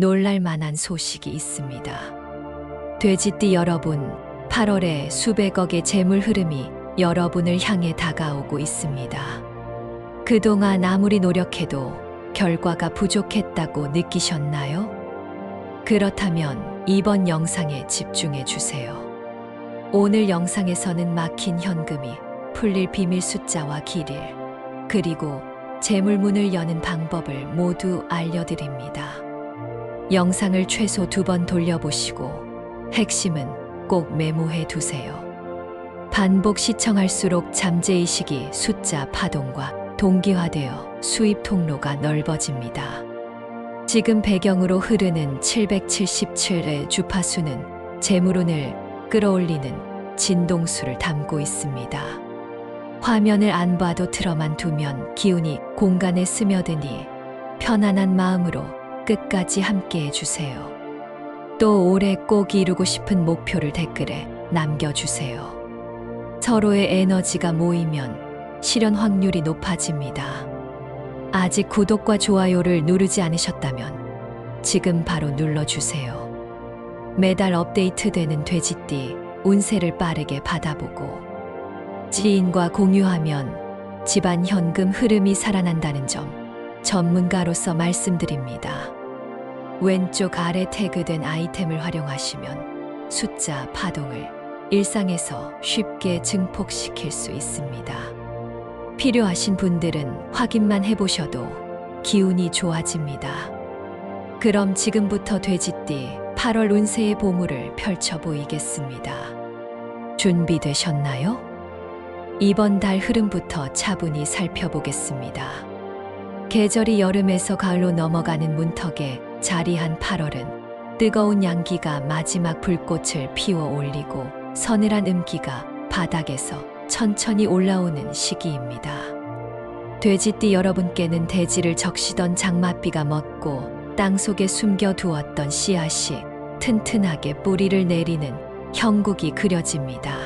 놀랄 만한 소식이 있습니다. 돼지띠 여러분, 8월에 수백억의 재물 흐름이 여러분을 향해 다가오고 있습니다. 그동안 아무리 노력해도 결과가 부족했다고 느끼셨나요? 그렇다면 이번 영상에 집중해 주세요. 오늘 영상에서는 막힌 현금이 풀릴 비밀 숫자와 길일, 그리고 재물문을 여는 방법을 모두 알려드립니다. 영상을 최소 두 번 돌려보시고 핵심은 꼭 메모해 두세요. 반복 시청할수록 잠재의식이 숫자 파동과 동기화되어 수입 통로가 넓어집니다. 지금 배경으로 흐르는 777의 주파수는 재물운을 끌어올리는 진동수를 담고 있습니다. 화면을 안 봐도 틀어만 두면 기운이 공간에 스며드니 편안한 마음으로 끝까지 함께 해주세요. 또 올해 꼭 이루고 싶은 목표를 댓글에 남겨주세요. 서로의 에너지가 모이면 실현 확률이 높아집니다. 아직 구독과 좋아요를 누르지 않으셨다면 지금 바로 눌러주세요. 매달 업데이트되는 돼지띠 운세를 빠르게 받아보고 지인과 공유하면 집안 현금 흐름이 살아난다는 점 전문가로서 말씀드립니다. 왼쪽 아래 태그된 아이템을 활용하시면 숫자 파동을 일상에서 쉽게 증폭시킬 수 있습니다. 필요하신 분들은 확인만 해보셔도 기운이 좋아집니다. 그럼 지금부터 돼지띠 8월 운세의 보물을 펼쳐 보이겠습니다. 준비되셨나요? 이번 달 흐름부터 차분히 살펴보겠습니다. 계절이 여름에서 가을로 넘어가는 문턱에 자리한 8월은 뜨거운 양기가 마지막 불꽃을 피워 올리고 서늘한 음기가 바닥에서 천천히 올라오는 시기입니다. 돼지띠 여러분께는 대지를 적시던 장맛비가 멎고 땅 속에 숨겨 두었던 씨앗이 튼튼하게 뿌리를 내리는 형국이 그려집니다.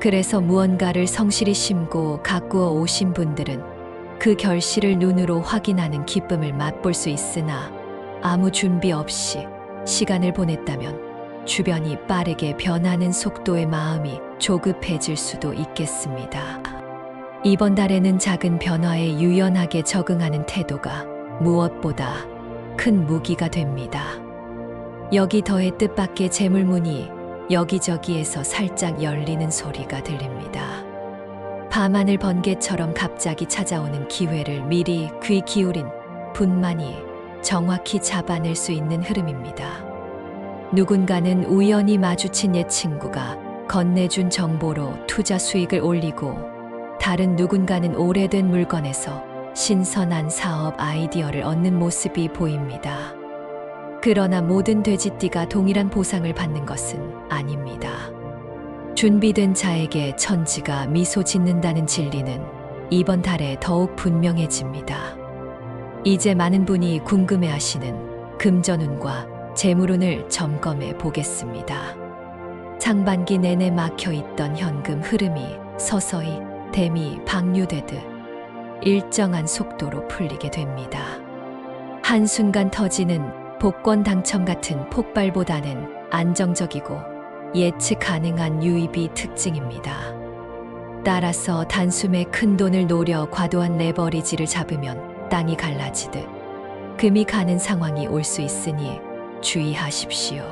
그래서 무언가를 성실히 심고 가꾸어 오신 분들은 그 결실을 눈으로 확인하는 기쁨을 맛볼 수 있으나 아무 준비 없이 시간을 보냈다면 주변이 빠르게 변하는 속도의 마음이 조급해질 수도 있겠습니다. 이번 달에는 작은 변화에 유연하게 적응하는 태도가 무엇보다 큰 무기가 됩니다. 여기 더해 뜻밖의 재물문이 여기저기에서 살짝 열리는 소리가 들립니다. 밤하늘 번개처럼 갑자기 찾아오는 기회를 미리 귀 기울인 분만이 정확히 잡아낼 수 있는 흐름입니다. 누군가는 우연히 마주친 옛 친구가 건네준 정보로 투자 수익을 올리고 다른 누군가는 오래된 물건에서 신선한 사업 아이디어를 얻는 모습이 보입니다. 그러나 모든 돼지띠가 동일한 보상을 받는 것은 아닙니다. 준비된 자에게 천지가 미소 짓는다는 진리는 이번 달에 더욱 분명해집니다. 이제 많은 분이 궁금해 하시는 금전운과 재물운을 점검해 보겠습니다. 상반기 내내 막혀 있던 현금 흐름이 서서히 댐이 방류되듯 일정한 속도로 풀리게 됩니다. 한순간 터지는 복권 당첨 같은 폭발보다는 안정적이고 예측 가능한 유입이 특징입니다. 따라서 단숨에 큰 돈을 노려 과도한 레버리지를 잡으면 땅이 갈라지듯 금이 가는 상황이 올 수 있으니 주의하십시오.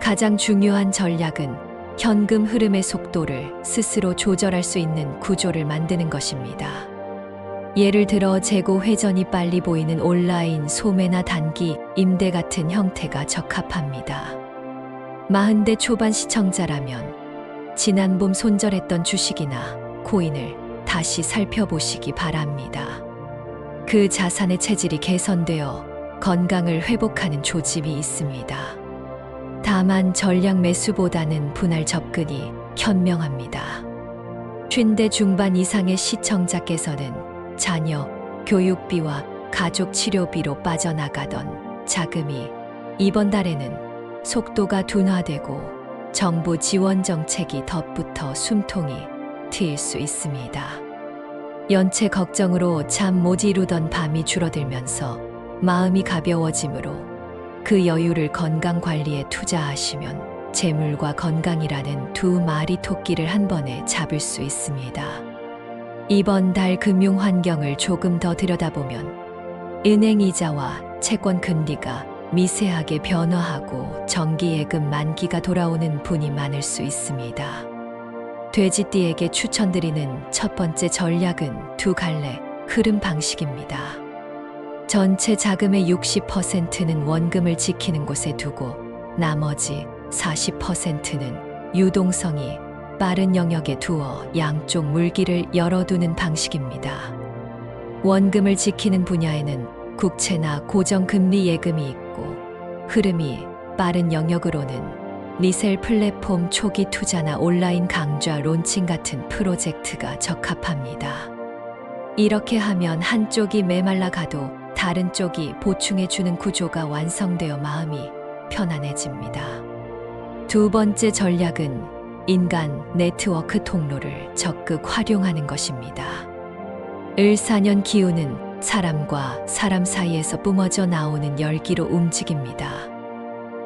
가장 중요한 전략은 현금 흐름의 속도를 스스로 조절할 수 있는 구조를 만드는 것입니다. 예를 들어 재고 회전이 빨리 보이는 온라인 소매나 단기 임대 같은 형태가 적합합니다. 40대 초반 시청자라면 지난 봄 손절했던 주식이나 코인을 다시 살펴보시기 바랍니다. 그 자산의 체질이 개선되어 건강을 회복하는 조짐이 있습니다. 다만 전략 매수보다는 분할 접근이 현명합니다. 쉰대 중반 이상의 시청자께서는 자녀 교육비와 가족 치료비로 빠져나가던 자금이 이번 달에는 속도가 둔화되고 정부 지원 정책이 덧붙어 숨통이 트일 수 있습니다. 연체 걱정으로 잠 못 이루던 밤이 줄어들면서 마음이 가벼워지므로 그 여유를 건강 관리에 투자하시면 재물과 건강이라는 두 마리 토끼를 한 번에 잡을 수 있습니다. 이번 달 금융 환경을 조금 더 들여다보면 은행 이자와 채권 금리가 미세하게 변화하고 정기예금 만기가 돌아오는 분이 많을 수 있습니다. 돼지띠에게 추천드리는 첫 번째 전략은 두 갈래 흐름 방식입니다. 전체 자금의 60%는 원금을 지키는 곳에 두고 나머지 40%는 유동성이 빠른 영역에 두어 양쪽 물기를 열어두는 방식입니다. 원금을 지키는 분야에는 국채나 고정금리 예금이 흐름이 빠른 영역으로는 리셀 플랫폼 초기 투자나 온라인 강좌 론칭 같은 프로젝트가 적합합니다. 이렇게 하면 한쪽이 메말라 가도 다른 쪽이 보충해 주는 구조가 완성되어 마음이 편안해집니다. 두 번째 전략은 인간 네트워크 통로를 적극 활용하는 것입니다. 을사년 기운은 사람과 사람 사이에서 뿜어져 나오는 열기로 움직입니다.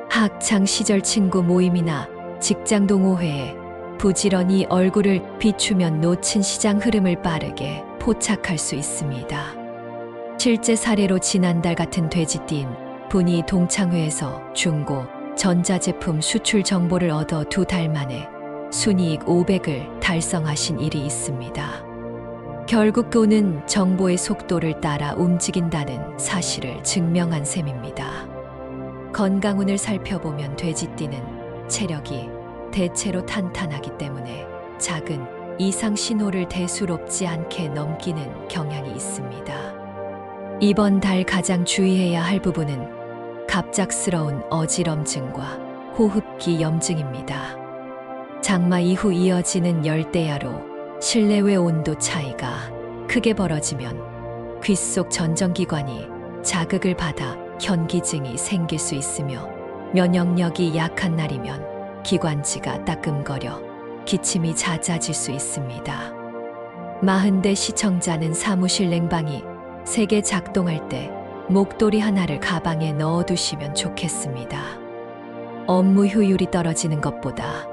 학창 시절 친구 모임이나 직장 동호회에 부지런히 얼굴을 비추면 놓친 시장 흐름을 빠르게 포착할 수 있습니다. 실제 사례로 지난달 같은 돼지띠인 분이 동창회에서 중고 전자제품 수출 정보를 얻어 두 달 만에 순이익 500을 달성하신 일이 있습니다. 결국 그는 정보의 속도를 따라 움직인다는 사실을 증명한 셈입니다. 건강운을 살펴보면 돼지띠는 체력이 대체로 탄탄하기 때문에 작은 이상 신호를 대수롭지 않게 넘기는 경향이 있습니다. 이번 달 가장 주의해야 할 부분은 갑작스러운 어지럼증과 호흡기 염증입니다. 장마 이후 이어지는 열대야로 실내외 온도 차이가 크게 벌어지면 귓 속 전정기관이 자극을 받아 현기증이 생길 수 있으며 면역력이 약한 날이면 기관지가 따끔거려 기침이 잦아질 수 있습니다. 마흔대 시청자는 사무실 냉방이 세게 작동할 때 목도리 하나를 가방에 넣어두시면 좋겠습니다. 업무 효율이 떨어지는 것보다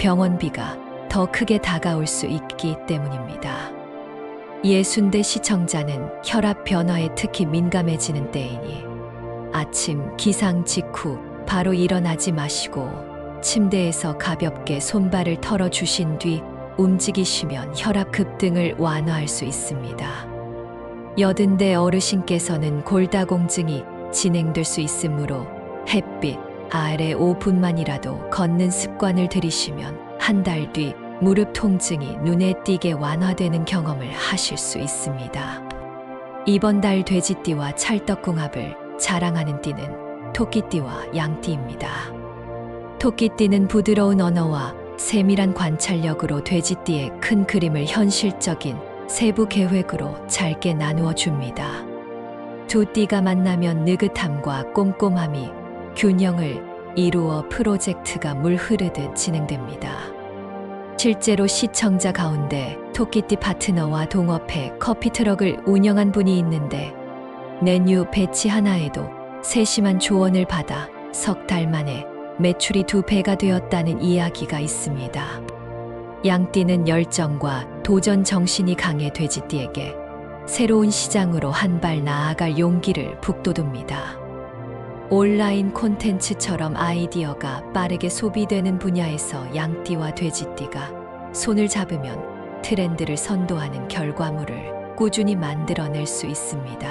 병원비가 더 크게 다가올 수 있기 때문입니다. 예순대 시청자는 혈압 변화에 특히 민감해지는 때이니 아침 기상 직후 바로 일어나지 마시고 침대에서 가볍게 손발을 털어 주신 뒤 움직이시면 혈압 급등을 완화할 수 있습니다. 여든대 어르신께서는 골다공증이 진행될 수 있으므로 햇빛 아래 5분만이라도 걷는 습관을 들이시면 한 달 뒤 무릎 통증이 눈에 띄게 완화되는 경험을 하실 수 있습니다. 이번 달 돼지띠와 찰떡궁합을 자랑하는 띠는 토끼띠와 양띠입니다. 토끼띠는 부드러운 언어와 세밀한 관찰력으로 돼지띠의 큰 그림을 현실적인 세부 계획으로 짧게 나누어 줍니다. 두 띠가 만나면 느긋함과 꼼꼼함이 균형을 이루어 프로젝트가 물 흐르듯 진행됩니다. 실제로 시청자 가운데 토끼띠 파트너와 동업해 커피 트럭을 운영한 분이 있는데 메뉴 배치 하나에도 세심한 조언을 받아 석 달 만에 매출이 두 배가 되었다는 이야기가 있습니다. 양띠는 열정과 도전 정신이 강해 돼지띠에게 새로운 시장으로 한 발 나아갈 용기를 북돋웁니다. 온라인 콘텐츠처럼 아이디어가 빠르게 소비되는 분야에서 양띠와 돼지띠가 손을 잡으면 트렌드를 선도하는 결과물을 꾸준히 만들어낼 수 있습니다.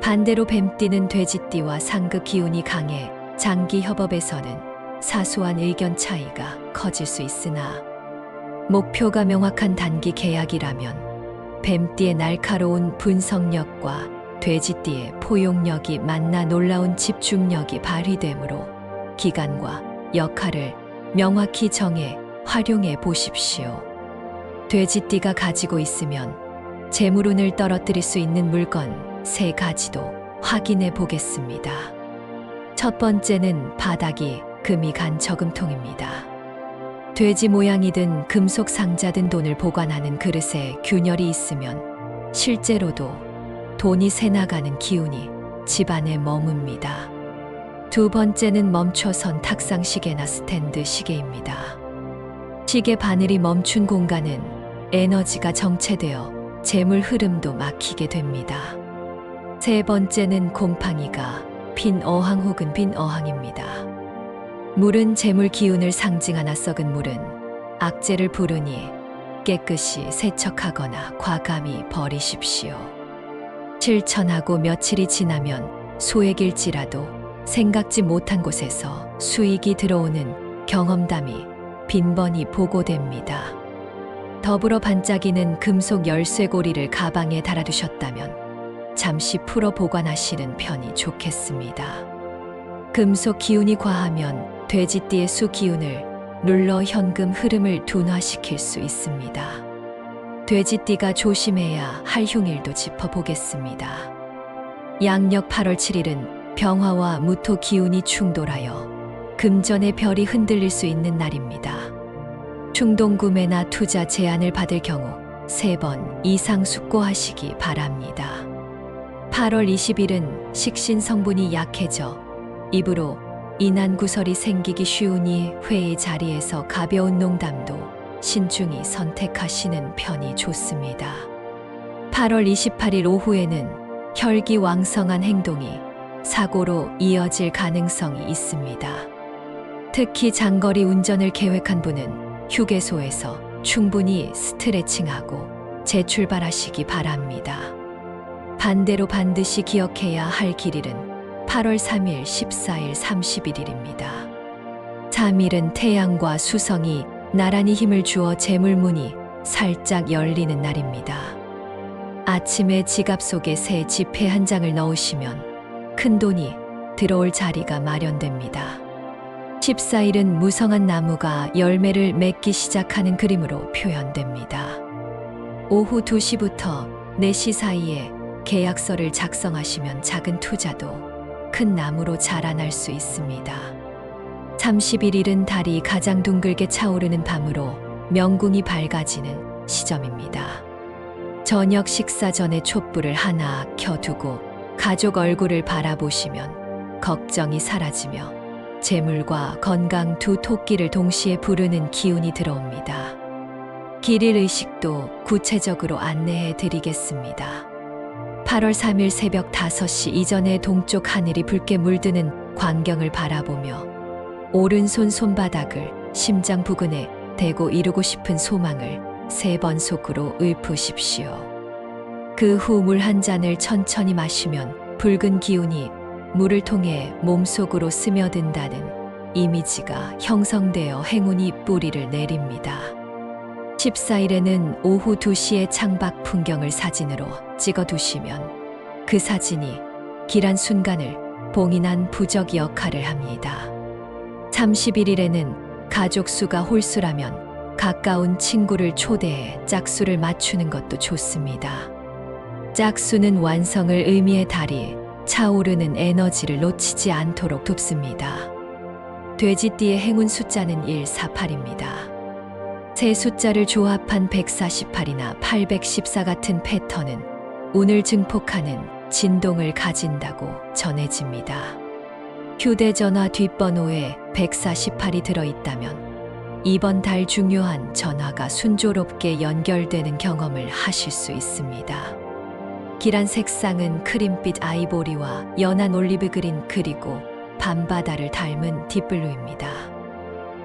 반대로 뱀띠는 돼지띠와 상극 기운이 강해 장기 협업에서는 사소한 의견 차이가 커질 수 있으나 목표가 명확한 단기 계약이라면 뱀띠의 날카로운 분석력과 돼지띠의 포용력이 만나 놀라운 집중력이 발휘되므로 기간과 역할을 명확히 정해 활용해 보십시오. 돼지띠가 가지고 있으면 재물운을 떨어뜨릴 수 있는 물건 세 가지도 확인해 보겠습니다. 첫 번째는 바닥이 금이 간 저금통입니다. 돼지 모양이든 금속 상자든 돈을 보관하는 그릇에 균열이 있으면 실제로도 돈이 새나가는 기운이 집안에 머뭅니다. 두 번째는 멈춰선 탁상 시계나 스탠드 시계입니다. 시계 바늘이 멈춘 공간은 에너지가 정체되어 재물 흐름도 막히게 됩니다. 세 번째는 곰팡이가 빈 어항 혹은 빈 어항입니다. 물은 재물 기운을 상징하나 썩은 물은 악재를 부르니 깨끗이 세척하거나 과감히 버리십시오. 실천하고 며칠이 지나면 소액일지라도 생각지 못한 곳에서 수익이 들어오는 경험담이 빈번히 보고됩니다. 더불어 반짝이는 금속 열쇠고리를 가방에 달아두셨다면 잠시 풀어 보관하시는 편이 좋겠습니다. 금속 기운이 과하면 돼지띠의 수 기운을 눌러 현금 흐름을 둔화시킬 수 있습니다. 돼지띠가 조심해야 할 흉일도 짚어보겠습니다. 양력 8월 7일은 병화와 무토 기운이 충돌하여 금전의 별이 흔들릴 수 있는 날입니다. 충동 구매나 투자 제안을 받을 경우 세 번 이상 숙고하시기 바랍니다. 8월 20일은 식신 성분이 약해져 입으로 인한 구설이 생기기 쉬우니 회의 자리에서 가벼운 농담도 신중히 선택하시는 편이 좋습니다. 8월 28일 오후에는 혈기 왕성한 행동이 사고로 이어질 가능성이 있습니다. 특히 장거리 운전을 계획한 분은 휴게소에서 충분히 스트레칭하고 재출발하시기 바랍니다. 반대로 반드시 기억해야 할 길일은 8월 3일, 14일, 31일입니다. 3일은 태양과 수성이 나란히 힘을 주어 재물문이 살짝 열리는 날입니다. 아침에 지갑 속에 새 지폐 한 장을 넣으시면 큰 돈이 들어올 자리가 마련됩니다. 14일은 무성한 나무가 열매를 맺기 시작하는 그림으로 표현됩니다. 오후 2시부터 4시 사이에 계약서를 작성하시면 작은 투자도 큰 나무로 자라날 수 있습니다. 31일은 달이 가장 둥글게 차오르는 밤으로 명궁이 밝아지는 시점입니다. 저녁 식사 전에 촛불을 하나 켜두고 가족 얼굴을 바라보시면 걱정이 사라지며 재물과 건강 두 토끼를 동시에 부르는 기운이 들어옵니다. 길일 의식도 구체적으로 안내해 드리겠습니다. 8월 3일 새벽 5시 이전에 동쪽 하늘이 붉게 물드는 광경을 바라보며 오른손 손바닥을 심장 부근에 대고 이루고 싶은 소망을 세 번 속으로 읊으십시오. 그 후 물 한 잔을 천천히 마시면 붉은 기운이 물을 통해 몸속으로 스며든다는 이미지가 형성되어 행운이 뿌리를 내립니다. 14일에는 오후 2시에 창밖 풍경을 사진으로 찍어 두시면 그 사진이 길한 순간을 봉인한 부적 역할을 합니다. 31일에는 가족 수가 홀수라면 가까운 친구를 초대해 짝수를 맞추는 것도 좋습니다. 짝수는 완성을 의미의 달이 차오르는 에너지를 놓치지 않도록 돕습니다. 돼지띠의 행운 숫자는 148입니다. 세 숫자를 조합한 148이나 814 같은 패턴은 운을 증폭하는 진동을 가진다고 전해집니다. 휴대전화 뒷번호에 148이 들어있다면 이번 달 중요한 전화가 순조롭게 연결되는 경험을 하실 수 있습니다. 길한 색상은 크림빛 아이보리와 연한 올리브 그린 그리고 밤바다를 닮은 딥블루입니다.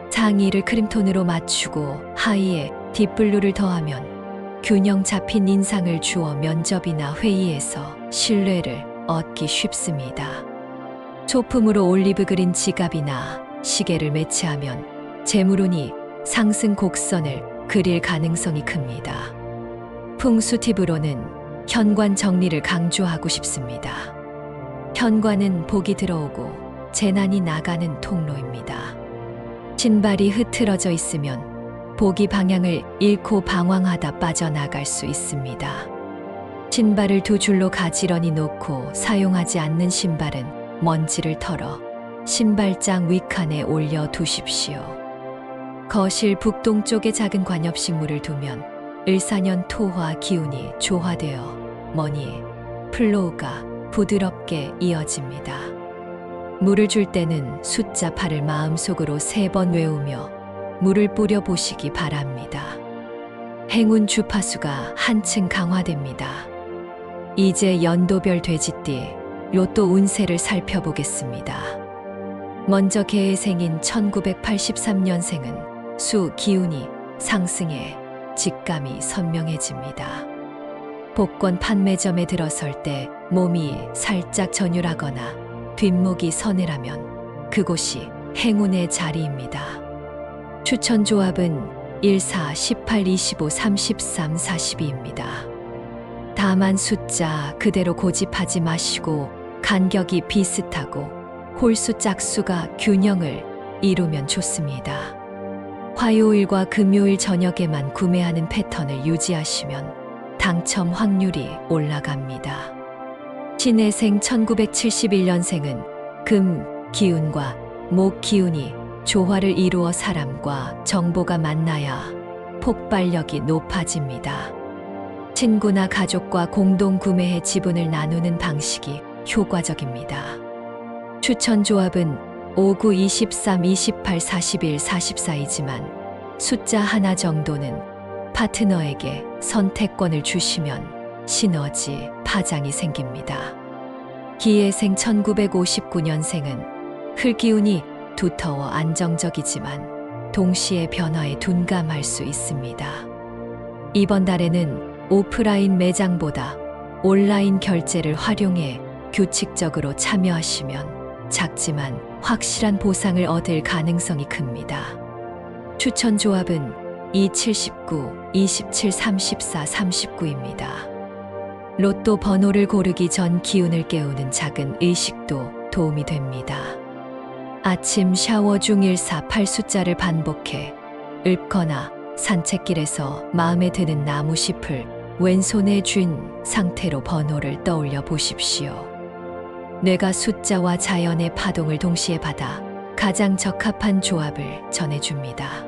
상의를 크림톤으로 맞추고 하의에 딥블루를 더하면 균형 잡힌 인상을 주어 면접이나 회의에서 신뢰를 얻기 쉽습니다. 소품으로 올리브 그린 지갑이나 시계를 매치하면 재물운이 상승 곡선을 그릴 가능성이 큽니다. 풍수 팁으로는 현관 정리를 강조하고 싶습니다. 현관은 복이 들어오고 재난이 나가는 통로입니다. 신발이 흐트러져 있으면 복이 방향을 잃고 방황하다 빠져나갈 수 있습니다. 신발을 두 줄로 가지런히 놓고 사용하지 않는 신발은 먼지를 털어 신발장 위칸에 올려 두십시오. 거실 북동쪽에 작은 관엽식물을 두면 을사년 토화 기운이 조화되어 머니, 플로우가 부드럽게 이어집니다. 물을 줄 때는 숫자 8을 마음속으로 세 번 외우며 물을 뿌려 보시기 바랍니다. 행운 주파수가 한층 강화됩니다. 이제 연도별 돼지띠 로또 운세를 살펴보겠습니다. 먼저 개의 생인 1983년생은 수 기운이 상승해 직감이 선명해집니다. 복권 판매점에 들어설 때 몸이 살짝 전율하거나 뒷목이 서늘하면 그곳이 행운의 자리입니다. 추천 조합은 1, 4, 18, 25, 33, 42입니다. 다만 숫자 그대로 고집하지 마시고 간격이 비슷하고 홀수 짝수가 균형을 이루면 좋습니다. 화요일과 금요일 저녁에만 구매하는 패턴을 유지하시면 당첨 확률이 올라갑니다. 신해생 1971년생은 금 기운과 목 기운이 조화를 이루어 사람과 정보가 만나야 폭발력이 높아집니다. 친구나 가족과 공동 구매해 지분을 나누는 방식이 효과적입니다. 추천 조합은 59, 23, 28, 41, 44이지만 숫자 하나 정도는 파트너에게 선택권을 주시면 시너지 파장이 생깁니다. 기해생 1959년생은 흙기운이 두터워 안정적이지만 동시에 변화에 둔감할 수 있습니다. 이번 달에는 오프라인 매장보다 온라인 결제를 활용해 규칙적으로 참여하시면 작지만 확실한 보상을 얻을 가능성이 큽니다. 추천 조합은 2, 79, 27, 34, 39입니다. 로또 번호를 고르기 전 기운을 깨우는 작은 의식도 도움이 됩니다. 아침 샤워 중 148 숫자를 반복해 읊거나 산책길에서 마음에 드는 나무 잎을 왼손에 쥔 상태로 번호를 떠올려 보십시오. 뇌가 숫자와 자연의 파동을 동시에 받아 가장 적합한 조합을 전해줍니다.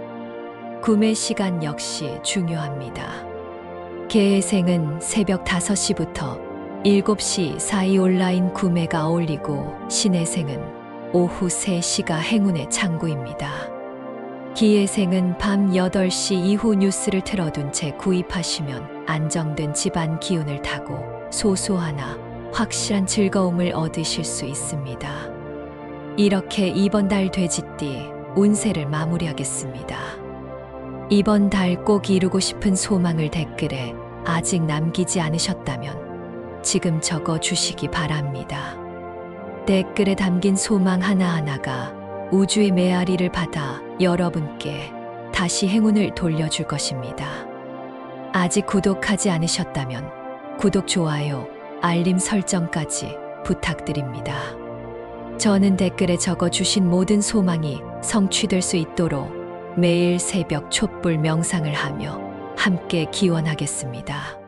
구매 시간 역시 중요합니다. 개해생은 새벽 5시부터 7시 사이 온라인 구매가 어울리고 신해생은 오후 3시가 행운의 창구입니다. 기해생은 밤 8시 이후 뉴스를 틀어둔 채 구입하시면 안정된 집안 기운을 타고 소소하나 확실한 즐거움을 얻으실 수 있습니다. 이렇게 이번 달 돼지띠 운세를 마무리하겠습니다. 이번 달 꼭 이루고 싶은 소망을 댓글에 아직 남기지 않으셨다면 지금 적어 주시기 바랍니다. 댓글에 담긴 소망 하나하나가 우주의 메아리를 받아 여러분께 다시 행운을 돌려줄 것입니다. 아직 구독하지 않으셨다면 구독, 좋아요, 알림 설정까지 부탁드립니다. 저는 댓글에 적어 주신 모든 소망이 성취될 수 있도록 매일 새벽 촛불 명상을 하며 함께 기원하겠습니다.